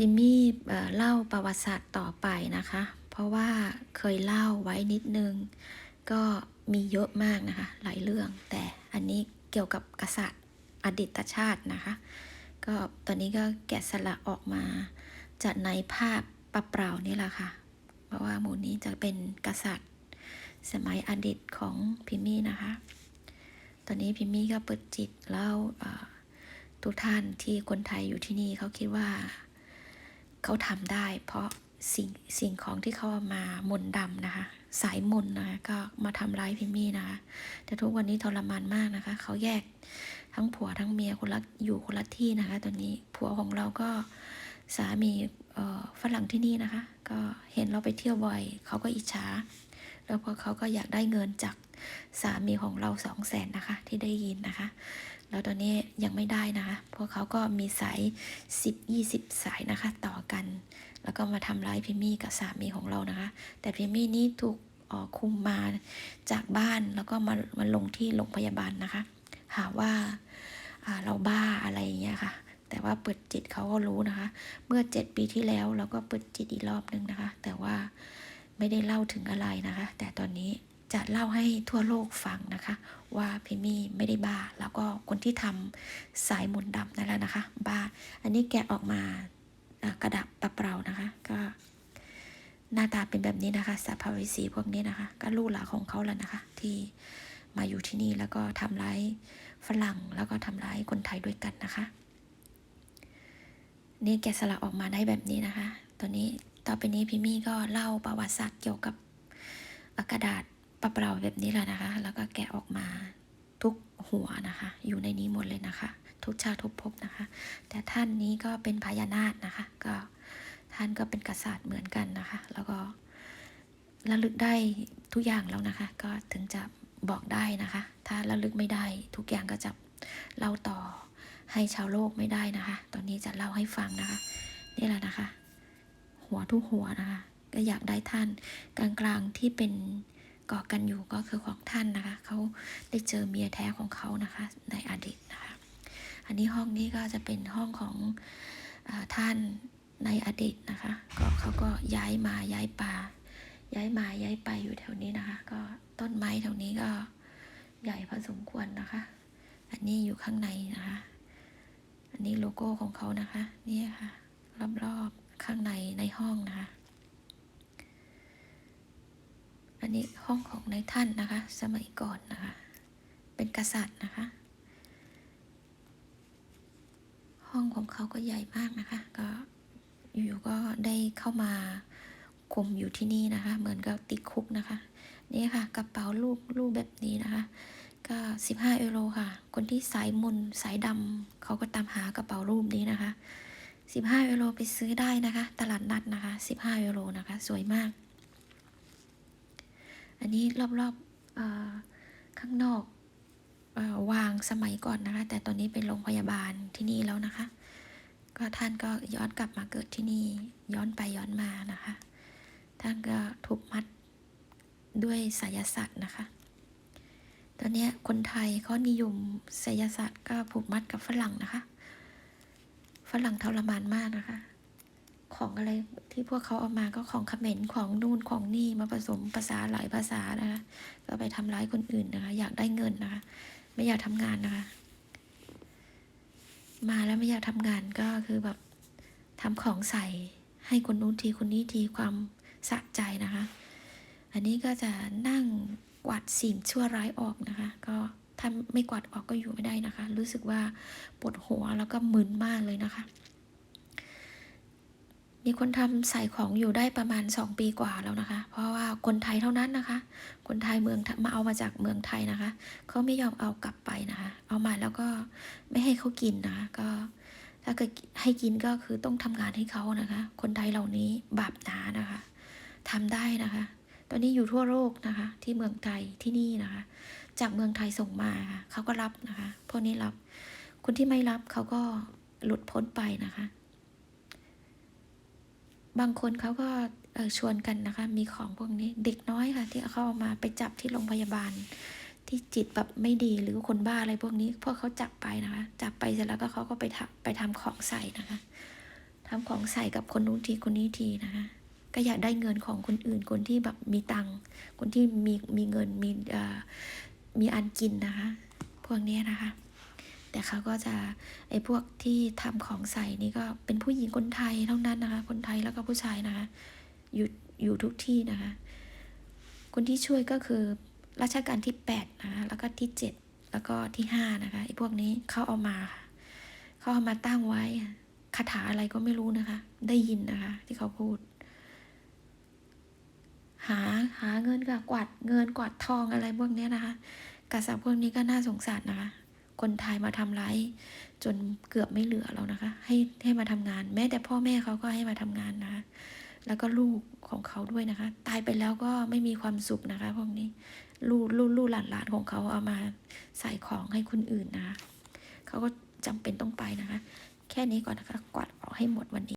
พิมมี่เล่าประวัติศาสตร์ต่อไปนะคะ เพราะว่าเคยเล่าไว้นิดนึง ก็มีเยอะมากนะคะ หลายเรื่อง แต่อันนี้เกี่ยวกับกษัตริย์อดีตชาตินะคะ ก็ตอนนี้ก็แกะสลักออกมาจากในภาพปะเปล่านี่แหละค่ะ เพราะว่าหมู่นี้จะเป็นกษัตริย์ สมัยอดีตของพิมมี่นะคะ ตอนนี้พิมมี่ก็เปิดจิตเล่าทุกท่านที่คนไทยอยู่ที่นี่เขาคิดว่า เขาทำได้ เพราะสิ่งสิ่งของที่เขาเอามามนดำนะคะ สายมนนะคะก็มาทำร้ายพิมมี่นะคะ แต่ทุกวันนี้ทรมานมากนะคะ เขาแยกทั้งผัวทั้งเมียคนละอยู่คนละที่นะคะ ตอนนี้ผัวของเราก็สามีฝรั่งที่นี่นะคะ ก็เห็นเราไปเที่ยวบ่อย เขาก็อิจฉาแล้วพอเขาก็อยากได้เงินจากสามีของเราสองแสนนะคะ ที่ได้ยินนะคะ แล้วตอนนี้ยังไม่ได้นะคะ พวกเขาก็มีสายสิบยี่สิบสายนะคะ ต่อกัน แล้วก็มาทำร้ายพิมี่กับสามีของเรานะคะ แต่พิมี่นี่ถูกออคุมมาจากบ้านแล้วก็มามาลงที่โรงพยาบาลนะคะ หาว่าาเราบ้าอะไรอย่างเงี้ยค่ะ แต่ว่าเปิดจิตเขาก็รู้นะคะ เมื่อเจ็ดปีที่แล้วเราก็เปิดจิตอีกรอบนึงนะคะ แต่ว่าไม่ได้เล่าถึงอะไรนะคะ แต่ตอนนี้ จะเล่าให้ทั่วโลกฟังนะคะ ว่าพิมี่ไม่ได้บ้า แล้วก็คนที่ทำสายมนต์ดำนั่นแหละนะคะ บ้า อันนี้แกะออกมากระดับเปล่านะคะ ก็หน้าตาเป็นแบบนี้นะคะสัพพวิสีพวกนี้นะคะ ก็ลูกหลานของเขาแล้วนะคะ ที่มาอยู่ที่นี่แล้วก็ทำร้ายฝรั่งแล้วก็ทำร้ายคนไทยด้วยกันนะคะ นี่แกะสลักออกมาได้แบบนี้นะคะตอนนี้ต่อไปนี้พี่มี่ก็เล่าประวัติศาสตร์เกี่ยวกับกระดาษ เปล่าๆแบบนี้แหละนะคะ แล้วก็แกะออกมาทุกหัวนะคะ อยู่ในนี้หมดเลยนะคะ ทุกชาติทุกภพนะคะ แต่ท่านนี้ก็เป็นพญานาคนะคะ ก็ท่านก็เป็นกษัตริย์เหมือนกันนะคะ แล้วก็ระลึกได้ทุกอย่างแล้วนะคะ ก็ถึงจะบอกได้นะคะ ถ้าระลึกไม่ได้ทุกอย่างก็จะเล่าต่อให้ชาวโลกไม่ได้นะคะ ตอนนี้จะเล่าให้ฟังนะคะ นี่แหละนะคะ หัวทุกหัวนะคะ ก็อยากได้ท่านกลางๆที่เป็น ก่อกันอยู่ก็คือของท่านนะคะ เขาได้เจอเมียแท้ของเขานะคะ ในอดีตนะคะ อันนี้ห้องนี้ก็จะเป็นห้องของอท่านในอดีตนะคะ ก็เขาก็ย้ายมาย้ายป่า ย้ายมาย้ายไปอยู่แถวนี้นะคะ ก็ต้นไม้แถวนี้ก็ใหญ่พอสมควรนะคะ อันนี้อยู่ข้างในนะคะ อันนี้โลโก้ของเขานะคะ นี่ค่ะ รอบๆข้างในในห้องนะคะ อั นนี้ห้องของในายท่านนะคะ สมัยก่อนนะคะ เป็นกษัตริย์นะคะ ห้องของเขาก็ใหญ่มากนะคะ ก็อยู่ก็ได้เข้ามาคุมอยู่ที่นี่นะคะ เหมือนกับติดคุกนะคะ นี่ค่ะกระเป๋ารูปรูปแบบนี้นะคะ ก็ 15ยูโรค่ะ คนที่สายมนสายดำเขาก็ตามหากระเป๋ารูปนี้นะคะ 15ยูโรไปซื้อได้นะคะ ตลาดนัดนะคะ 15ยูโรนะคะ สวยมาก อันนี้รอบๆเออข้างนอกอวางสมัยก่อนนะคะ แต่ตอนนี้เป็นโรงพยาบาลที่นี่แล้วนะคะ ก็ท่านก็ย้อนกลับมาเกิดที่นี่ย้อนไปย้อนมานะคะ ท่านก็ถูกมัดด้วยไสยศาสตร์นะคะ ตอนนี้คนไทยเขานิยมไสยศาสตร์ก็ผูกมัดกับฝรั่งนะคะ ฝรั่งทรมานมากนะคะ ของอะไร ที่พวกเขาเอามาก็ของเขมรของนู่นของนี่มาผสมภาษาหลายภาษานะคะก็ไปทำร้ายคนอื่นนะคะ อยากได้เงินนะคะ ไม่อยากทำงานนะคะ มาแล้วไม่อยากทำงานก็คือแบบทำของใส่ให้คนนู้นทีคนนี้ทีความสะใจนะคะ อันนี้ก็จะนั่งกวาดสิ่งชั่วร้ายออกนะคะ ก็ถ้าไม่กวาดออกก็อยู่ไม่ได้นะคะ รู้สึกว่าปวดหัวแล้วก็มึนมากเลยนะคะ มีคนทำใส่ของอยู่ได้ประมาณ 2 ปีกว่าแล้วนะคะ เพราะว่าคนไทยเท่านั้นนะคะ คนไทยเมืองมาเอามาจากเมืองไทยนะคะ เขาไม่ยอมเอากลับไปนะคะ เอามาแล้วก็ไม่ให้เขากินนะคะ ก็ถ้าเกิดให้กินก็คือต้องทำงานให้เขานะคะ คนไทยเหล่านี้บาปหนานะคะทำได้นะคะ ตอนนี้อยู่ทั่วโลกนะคะ ที่เมืองไทยที่นี่นะคะ จากเมืองไทยส่งมาค่ะเขาก็รับนะคะ พวกนี้รับ คนที่ไม่รับเขาก็หลุดพ้นไปนะคะ บางคนเขาก็ชวนกันนะคะ มีของพวกนี้เด็กน้อยค่ะ ที่เขาเอามาไปจับที่โรงพยาบาล ที่จิตแบบไม่ดีหรือคนบ้าอะไรพวกนี้พวกเขาจับไปนะคะ จับไปเสร็จแล้วก็เขาก็ไปทำไปทำของใส่นะคะทำของใส่กับคนนู้นทีคนนี้ทีนะคะ ก็อยากได้เงินของคนอื่นคนที่แบบมีตังค์คนที่มีมีเงินมีมีอันกินนะคะ พวกนี้นะคะ แต่เขาก็จะไอ้พวกที่ทำของใส่นี่ก็เป็นผู้หญิงคนไทยเท่านั้นนะคะ คนไทยแล้วก็ผู้ชายนะคะ อยู่อยู่ทุกที่นะคะ คนที่ช่วยก็คือรัชกาลที่แปดนะคะแล้วก็ที่เจ็ดแล้วก็ที่ห้านะคะไอ้พวกนี้เขาเอามาค่ะเขาเอามาตั้งไว้คาถาอะไรก็ไม่รู้นะคะ ได้ยินนะคะ ที่เขาพูด หาหาเงินกับกวาดเงินกวาดทองอะไรพวกนี้นะคะกษัตริย์พวกนี้ก็น่าสงสารนะคะ คนไทยมาทำร้ายจนเกือบไม่เหลือแล้วนะคะ ให้ให้มาทำงาน แม้แต่พ่อแม่เขาก็ให้มาทำงานนะคะแล้วก็ลูกของเขาด้วยนะคะ ตายไปแล้วก็ไม่มีความสุขนะคะพวกนี้ลูกลูกลูกหลานหลานของเขาเอามาใส่ของให้คนอื่นนะคะเขาก็จำเป็นต้องไปนะคะ แค่นี้ก่อนนะคะกวาดออกให้หมดวันนี้